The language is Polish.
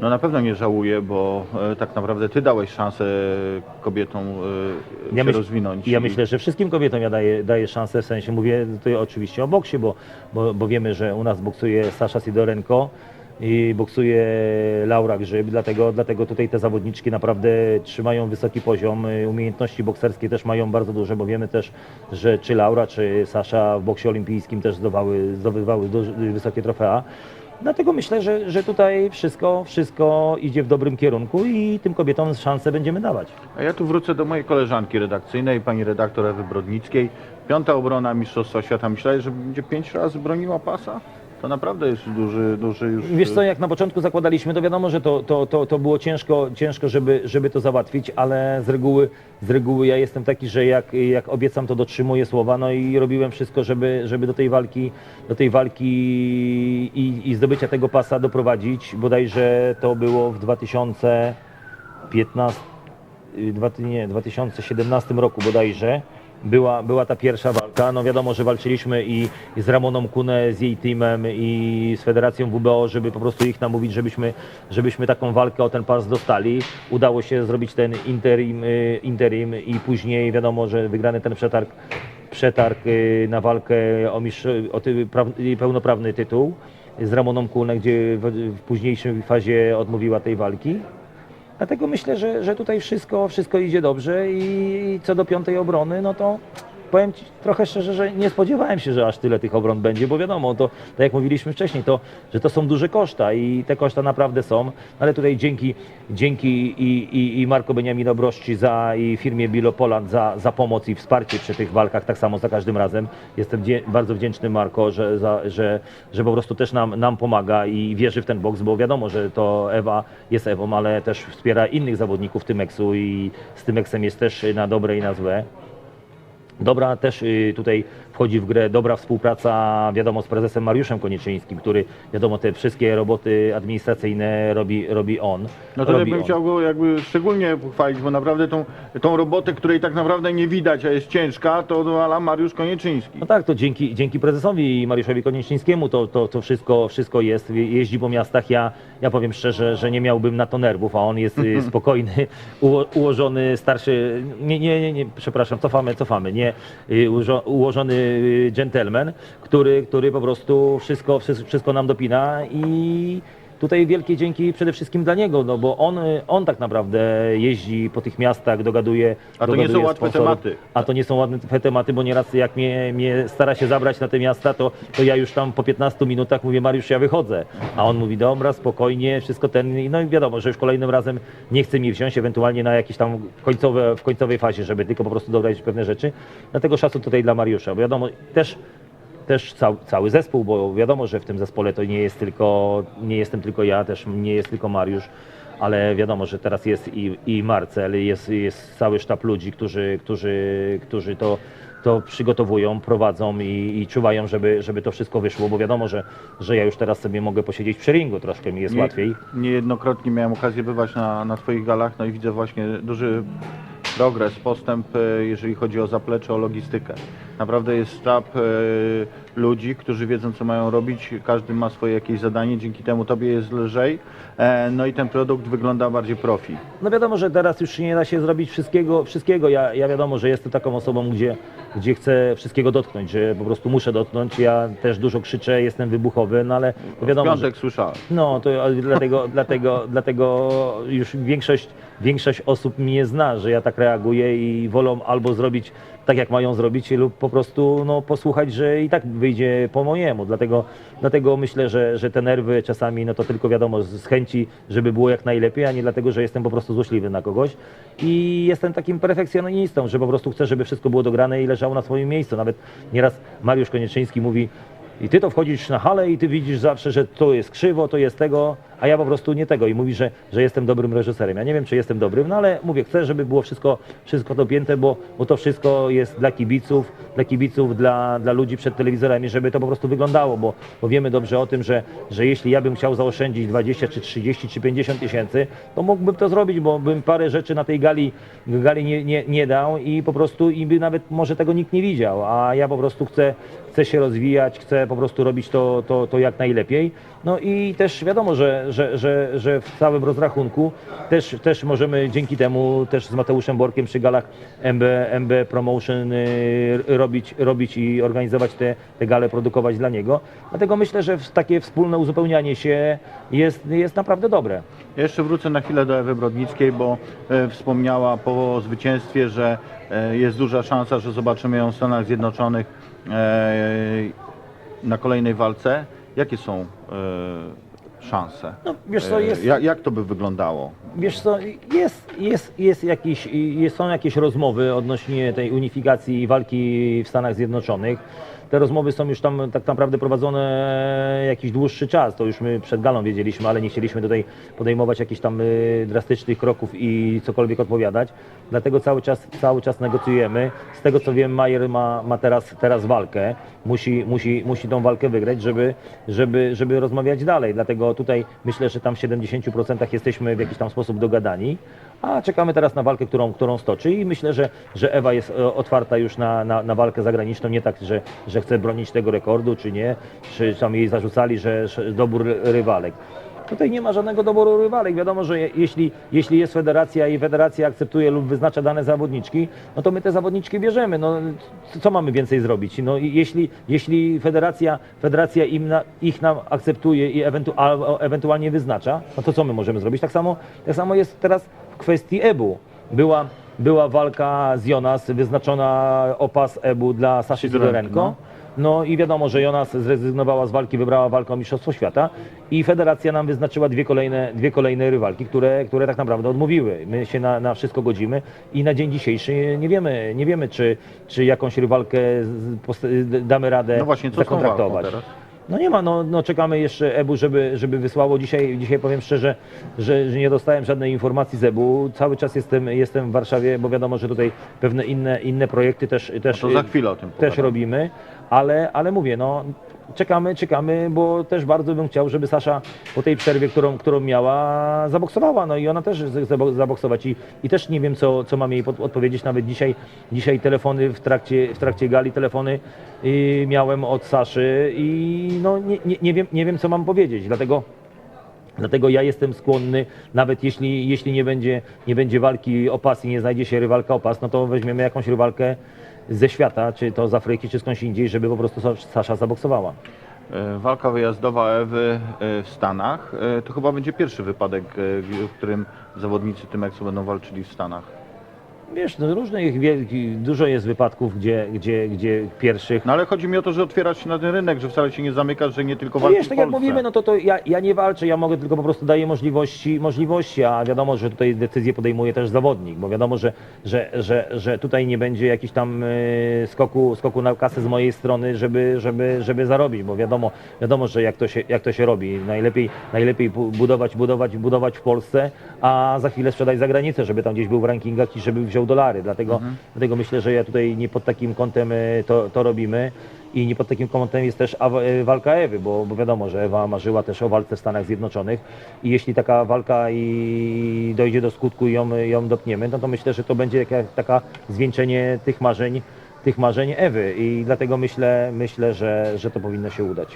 No na pewno nie żałuję, bo e, tak naprawdę ty dałeś szansę kobietom e, Ja się myśl- rozwinąć. Ja I- myślę, że wszystkim kobietom ja daję, daję szansę, w sensie mówię tutaj oczywiście o boksie, bo, bo, bo wiemy, że u nas boksuje Sasza Sidorenko i boksuje Laura Grzyb, dlatego, dlatego tutaj te zawodniczki naprawdę trzymają wysoki poziom, y, umiejętności bokserskie też mają bardzo duże, bo wiemy też, że czy Laura, czy Sasza w boksie olimpijskim też zdobywały, zdobywały wysokie trofea. Dlatego myślę, że, że tutaj wszystko, wszystko idzie w dobrym kierunku i tym kobietom szansę będziemy dawać. A ja tu wrócę do mojej koleżanki redakcyjnej, pani redaktor Ewy Brodnickiej. Piąta obrona Mistrzostwa Świata. Myślałeś, że będzie pięć razy broniła pasa? To naprawdę jest duży, duży już... Wiesz co, jak na początku zakładaliśmy, to wiadomo, że to, to, to, to było ciężko, ciężko żeby, żeby to załatwić, ale z reguły, z reguły ja jestem taki, że jak, jak obiecam, to dotrzymuję słowa, no i robiłem wszystko, żeby, żeby do tej walki, do tej walki i, i zdobycia tego pasa doprowadzić. Bodajże to było w 2015, y, dwa- nie, 2017 roku bodajże. Była, była ta pierwsza walka. No wiadomo, że walczyliśmy i, z Ramoną Kune, z jej teamem i z Federacją WBO, żeby po prostu ich namówić, żebyśmy, żebyśmy taką walkę o ten pas dostali. Udało się zrobić ten interim, y, interim i później wiadomo, że wygrany ten przetarg, przetarg y, na walkę o, o ty, praw, pełnoprawny tytuł z Ramoną Kune, gdzie w, w późniejszej fazie odmówiła tej walki. Dlatego myślę, że, że tutaj wszystko, wszystko idzie dobrze i co do piątej obrony, no to powiem Ci trochę szczerze, że nie spodziewałem się, że aż tyle tych obron będzie, bo wiadomo, to tak jak mówiliśmy wcześniej, to, że to są duże koszta i te koszta naprawdę są, ale tutaj dzięki, dzięki i, i, i Marko Beniamino Broszczy za i firmie Bilo Poland za, za pomoc i wsparcie przy tych walkach, tak samo za każdym razem. Jestem dzie- bardzo wdzięczny Marko, że, za, że, że po prostu też nam, nam pomaga i wierzy w ten boks, bo wiadomo, że to Ewa jest Ewą, ale też wspiera innych zawodników Tymeksu i z Tymeksem jest też na dobre i na złe. Dobra też y, tutaj wchodzi w grę dobra współpraca, wiadomo, z prezesem Mariuszem Konieczyńskim, który wiadomo te wszystkie roboty administracyjne robi, robi on. No to ja robi bym on. chciał go jakby szczególnie pochwalić, bo naprawdę tą, tą robotę, której tak naprawdę nie widać, a jest ciężka, to odwala Mariusz Konieczyński. No tak, to dzięki, dzięki prezesowi Mariuszowi Konieczyńskiemu to, to, to wszystko, wszystko jest, jeździ po miastach. Ja, ja powiem szczerze, że nie miałbym na to nerwów, a on jest spokojny, uło, ułożony, starszy, nie, nie, nie, nie, przepraszam, cofamy, cofamy, nie, y, ułożony gentleman, który, który po prostu wszystko, wszystko nam dopina i Tutaj wielkie dzięki przede wszystkim dla niego, no bo on, y, on tak naprawdę jeździ po tych miastach, dogaduje. A to nie są dogaduje łatwe sponsorów. tematy. A to nie są ładne tematy, bo nieraz jak mnie, mnie stara się zabrać na te miasta, to, to ja już tam po 15 minutach mówię, Mariusz, ja wychodzę. A on mówi, dobra, spokojnie, wszystko ten. No i wiadomo, że już kolejnym razem nie chce mi wziąć, ewentualnie na jakieś tam końcowe, w końcowej fazie, żeby tylko po prostu dograć pewne rzeczy. Dlatego szacun tutaj dla Mariusza, bo wiadomo, też też cał, cały zespół, bo wiadomo, że w tym zespole to nie jest tylko, nie jestem tylko ja, też nie jest tylko Mariusz, ale wiadomo, że teraz jest i, i Marcel, jest, jest cały sztab ludzi, którzy, którzy, którzy to, to przygotowują, prowadzą i, i czuwają, żeby, żeby to wszystko wyszło, bo wiadomo, że, że ja już teraz sobie mogę posiedzieć przy ringu, troszkę mi jest Nie- łatwiej. Niejednokrotnie miałem okazję bywać na, na Twoich galach, no i widzę właśnie duży progres, postęp, e, jeżeli chodzi o zaplecze, o logistykę. Naprawdę jest sztab ludzi, którzy wiedzą, co mają robić, każdy ma swoje jakieś zadanie, dzięki temu Tobie jest lżej, e, no i ten produkt wygląda bardziej profi. No wiadomo, że teraz już nie da się zrobić wszystkiego. wszystkiego. Ja, ja wiadomo, że jestem taką osobą, gdzie, gdzie chcę wszystkiego dotknąć, że po prostu muszę dotknąć. Ja też dużo krzyczę, jestem wybuchowy, no ale W wiadomo, że, piątek słyszałem. no to dlatego, dlatego, dlatego już większość, większość osób mnie zna, że ja tak reaguję i wolą albo zrobić tak, jak mają zrobić, lub po prostu no, posłuchać, że i tak wyjdzie po mojemu. Dlatego, dlatego myślę, że, że te nerwy czasami, no to tylko wiadomo, z chęci, żeby było jak najlepiej, a nie dlatego, że jestem po prostu złośliwy na kogoś. I jestem takim perfekcjonistą, że po prostu chcę, żeby wszystko było dograne i leżało na swoim miejscu. Nawet nieraz Mariusz Konieczyński mówi, i ty to wchodzisz na halę i ty widzisz zawsze, że to jest krzywo, to jest tego, a ja po prostu nie tego. I mówisz, że, że jestem dobrym reżyserem. Ja nie wiem, czy jestem dobrym, no ale mówię, chcę, żeby było wszystko, wszystko dopięte, bo, bo to wszystko jest dla kibiców, dla kibiców, dla, dla ludzi przed telewizorami, żeby to po prostu wyglądało, bo, bo wiemy dobrze o tym, że, że jeśli ja bym chciał zaoszczędzić 20 czy 30 czy 50 tysięcy, to mógłbym to zrobić, bo bym parę rzeczy na tej gali, gali nie, nie, nie dał i po prostu i by nawet może tego nikt nie widział, a ja po prostu chcę, chcę się rozwijać, chcę po prostu robić to, to, to jak najlepiej. No i też wiadomo, że, że, że, że w całym rozrachunku też, też możemy dzięki temu też z Mateuszem Borkiem przy galach MB, MB Promotion y, robić, robić i organizować te, te gale, produkować dla niego. Dlatego myślę, że takie wspólne uzupełnianie się jest, jest naprawdę dobre. Jeszcze wrócę na chwilę do Ewy Brodnickiej, bo e, wspomniała po zwycięstwie, że e, jest duża szansa, że zobaczymy ją w Stanach Zjednoczonych e, na kolejnej walce. Jakie są e, szanse? No, wiesz co, E, jest- jak, jak to by wyglądało? Wiesz co, jest, jest, jest jakiś, jest, są jakieś rozmowy odnośnie tej unifikacji i walki w Stanach Zjednoczonych. Te rozmowy są już tam tak naprawdę prowadzone jakiś dłuższy czas. To już my przed galą wiedzieliśmy, ale nie chcieliśmy tutaj podejmować jakichś tam y, drastycznych kroków i cokolwiek odpowiadać. Dlatego cały czas, cały czas negocjujemy. Z tego co wiem, Majer ma, ma teraz, teraz walkę. Musi, musi, musi tą walkę wygrać, żeby, żeby, żeby rozmawiać dalej. Dlatego tutaj myślę, że tam w 70% jesteśmy w jakiś tam sposób dogadani. A czekamy teraz na walkę, którą, którą stoczy i myślę, że, że Ewa jest e, otwarta już na, na, na walkę zagraniczną, nie tak, że, że chce bronić tego rekordu, czy nie, czy tam jej zarzucali, że, że dobór ry- rywalek. Tutaj nie ma żadnego doboru rywalek. Wiadomo, że je, jeśli, jeśli jest federacja i federacja akceptuje lub wyznacza dane zawodniczki, no to my te zawodniczki bierzemy. No, co- mamy więcej zrobić? No, i jeśli, jeśli federacja, federacja im na, ich nam akceptuje i ewentu, albo ewentualnie wyznacza, no to co my możemy zrobić? Tak samo, tak samo jest teraz w kwestii EBU. Była, była walka z Jonas, wyznaczona opas EBU dla Saszy Sidorenko. No i wiadomo, że Jonas zrezygnowała z walki, wybrała walkę o Mistrzostwo Świata i federacja nam wyznaczyła dwie kolejne, dwie kolejne rywalki, które, które tak naprawdę odmówiły. My się na, na wszystko godzimy i na dzień dzisiejszy nie wiemy, nie wiemy czy, czy jakąś rywalkę damy radę No właśnie, co zakontraktować. No nie ma, no, no czekamy jeszcze EBU, żeby, żeby wysłało. Dzisiaj, dzisiaj powiem szczerze, że, że nie dostałem żadnej informacji z EBU. Cały czas jestem, jestem w Warszawie, bo wiadomo, że tutaj pewne inne, inne projekty też, też, No to za chwilę o tym też robimy, ale, ale mówię, no czekamy, czekamy, bo też bardzo bym chciał, żeby Sasza po tej przerwie, którą, którą miała, zaboksowała, no i ona też chce zabo- zaboksować. I, i też nie wiem, co, co mam jej pod, odpowiedzieć, nawet dzisiaj, dzisiaj telefony w trakcie, w trakcie gali, telefony y, miałem od Saszy. I no nie, nie, nie, wiem, nie wiem, co mam powiedzieć, dlatego Dlatego ja jestem skłonny, nawet jeśli, jeśli nie, będzie, nie będzie walki o pas i nie znajdzie się rywalka o pas, no to weźmiemy jakąś rywalkę ze świata, czy to z Afryki, czy skądś indziej, żeby po prostu Sa- Sasza zaboksowała. E, Walka wyjazdowa Ewy e, w Stanach e, to chyba będzie pierwszy wypadek, w którym zawodnicy Tymeksu będą walczyli w Stanach. Wiesz, no różnych, wielkich, dużo jest wypadków, gdzie, gdzie, gdzie pierwszych No ale chodzi mi o to, że otwierasz się na ten rynek, że wcale się nie zamykasz, że nie tylko No walki wiesz, w tak jak Polsce. mówimy, no to, to ja, ja nie walczę, ja mogę tylko po prostu daję możliwości, możliwości, a wiadomo, że tutaj decyzję podejmuje też zawodnik, bo wiadomo, że, że, że, że tutaj nie będzie jakiś tam e, skoku, skoku na kasę z mojej strony, żeby, żeby, żeby zarobić, bo wiadomo, wiadomo, że jak to się, jak to się robi, najlepiej, najlepiej bu- budować, budować, budować w Polsce, a za chwilę sprzedać za granicę, żeby tam gdzieś był w rankingach i żeby wziął dolary, dlatego, dlatego myślę, że ja tutaj nie pod takim kątem e, to, to robimy. I nie pod takim kątem jest też e, walka Ewy, bo, bo wiadomo, że Ewa marzyła też o walce w Stanach Zjednoczonych i jeśli taka walka i dojdzie do skutku i ją, ją dopniemy, no to myślę, że to będzie jakaś taka zwieńczenie tych marzeń, tych marzeń Ewy i dlatego myślę, myślę że, że to powinno się udać.